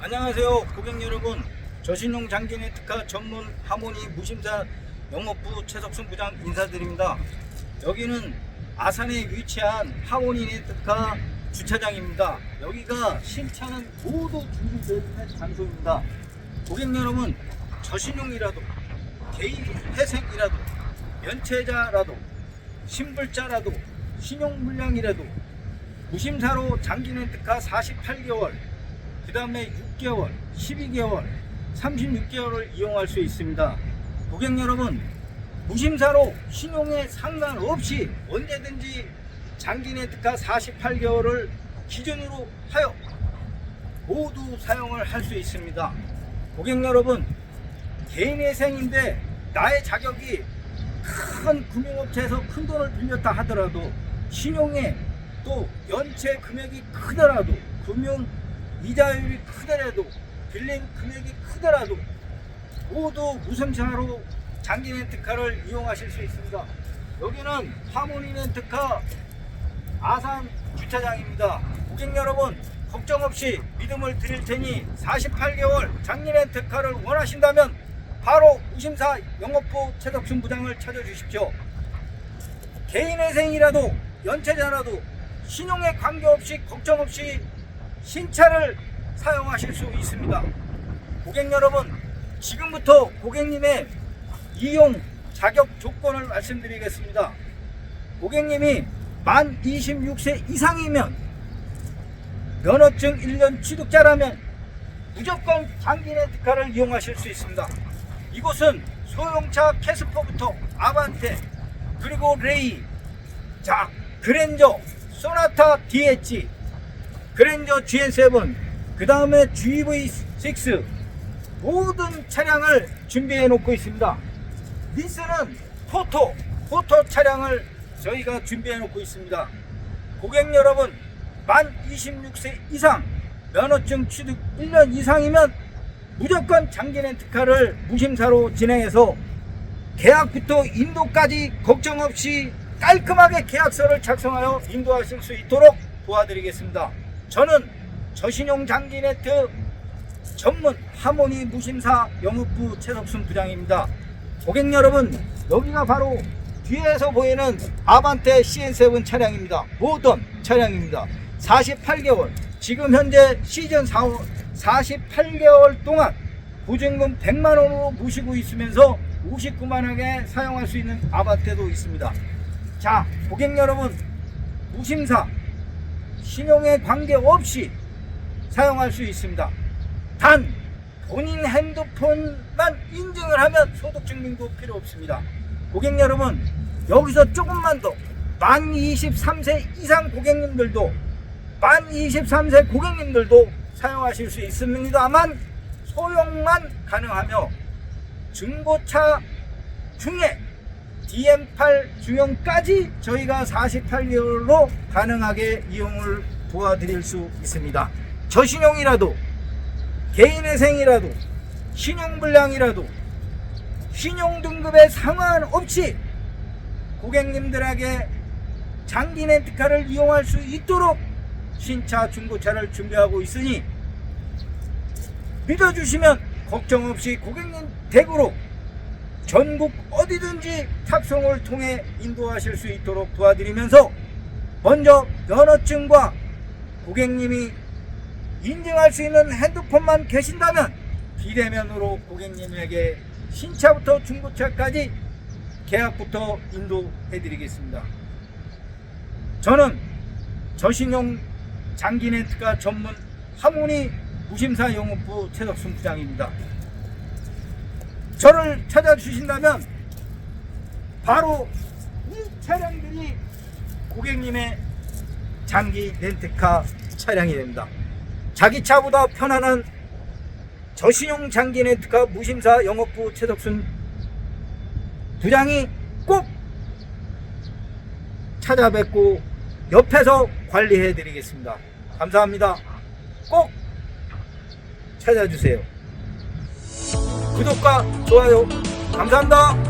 안녕하세요 고객 여러분. 저신용 장기내 특화 전문 하모니 무심사 영업부 최석순 부장 인사드립니다. 여기는 아산에 위치한 하모니네 특화 주차장입니다. 여기가 신차는 모두 준비되어 있는 장소입니다. 고객 여러분 저신용이라도 개인 회생이라도 면체자라도 신불자라도 신용물량이라도 무심사로 특화 48개월 그 다음에 6개월, 12개월, 36개월을 이용할 수 있습니다. 고객 여러분, 무심사로 신용에 상관없이 언제든지 특화 48개월을 기준으로 하여 모두 사용을 할 수 있습니다. 고객 여러분, 개인회생인데 나의 자격이 큰 금융업체에서 큰 돈을 빌렸다 하더라도 신용에 또 연체 금액이 크더라도 금융 이자율이 크더라도 빌린 금액이 크더라도 모두 무심차로 장기 렌트카를 이용하실 수 있습니다. 여기는 하모니 렌트카 아산 주차장입니다. 고객 여러분 걱정 없이 믿음을 드릴 테니 48개월 장기 렌트카를 원하신다면 바로 무심사 영업부 최덕순 부장을 찾아주십시오. 개인회생이라도 연체자라도 신용에 관계없이 걱정 없이 신차를 사용하실 수 있습니다. 고객 여러분, 지금부터 고객님의 이용 자격 조건을 말씀드리겠습니다. 고객님이 만 26세 이상이면 면허증 1년 취득자라면 무조건 장기 렌트카를 이용하실 수 있습니다. 이곳은 소형차 캐스퍼부터 아반떼 그리고 레이 자 그랜저 소나타 DH 그랜저 GN7 그 다음에 GV6 모든 차량을 준비해 놓고 있습니다 니스는 포토 포토 차량을 저희가 준비해 놓고 있습니다 고객 여러분 만 26세 이상 면허증 취득 1년 이상이면 무조건 장기 렌트카를 무심사로 진행해서 계약부터 인도까지 걱정 없이 깔끔하게 계약서를 작성하여 인도하실 수 있도록 도와드리겠습니다. 저는 저신용 장기네트 전문 하모니 무심사 영업부 최석순 부장입니다. 고객 여러분, 여기가 바로 뒤에서 보이는 아반떼 CN7 차량입니다. 모던 차량입니다. 48개월, 지금 현재 시즌 4월 48개월 동안 보증금 100만 원으로 모시고 있으면서 59만원에 사용할 수 있는 아반떼도 있습니다. 자, 고객 여러분, 무심사 신용에 관계없이 사용할 수 있습니다. 단 본인 핸드폰만 인증을 하면 소득 증명도 필요 없습니다. 고객 여러분, 여기서 조금만 더 만 23세 이상 고객님들도 만 23세 고객님들도 사용하실 수 있습니다만 소형만 가능하며 중고차 중에 DM8 중형까지 저희가 48개월로 가능하게 이용을 도와드릴 수 있습니다. 저신용이라도 개인회생이라도 신용불량이라도 신용등급에 상관없이 고객님들에게 장기 렌트카를 이용할 수 있도록 신차 중고차를 준비하고 있으니 믿어주시면 걱정 없이 고객님 댁으로 전국 어디든지 탑송을 통해 인도하실 수 있도록 도와드리면서 먼저 면허증과 고객님이 인증할 수 있는 핸드폰만 계신다면 비대면으로 고객님에게 신차부터 중고차까지 계약부터 인도해 드리겠습니다. 저는 저신용 장기네트가 전문 하모니 무심사 영업부 최덕순 부장입니다. 저를 찾아주신다면 바로 이 차량들이 고객님의 장기 렌트카 차량이 됩니다. 자기 차보다 편안한 저신용 장기 렌트카 무심사 영업부 최덕순 부장이 꼭 찾아뵙고 옆에서 관리해 드리겠습니다. 감사합니다. 꼭 찾아주세요. 구독과 좋아요 감사합니다.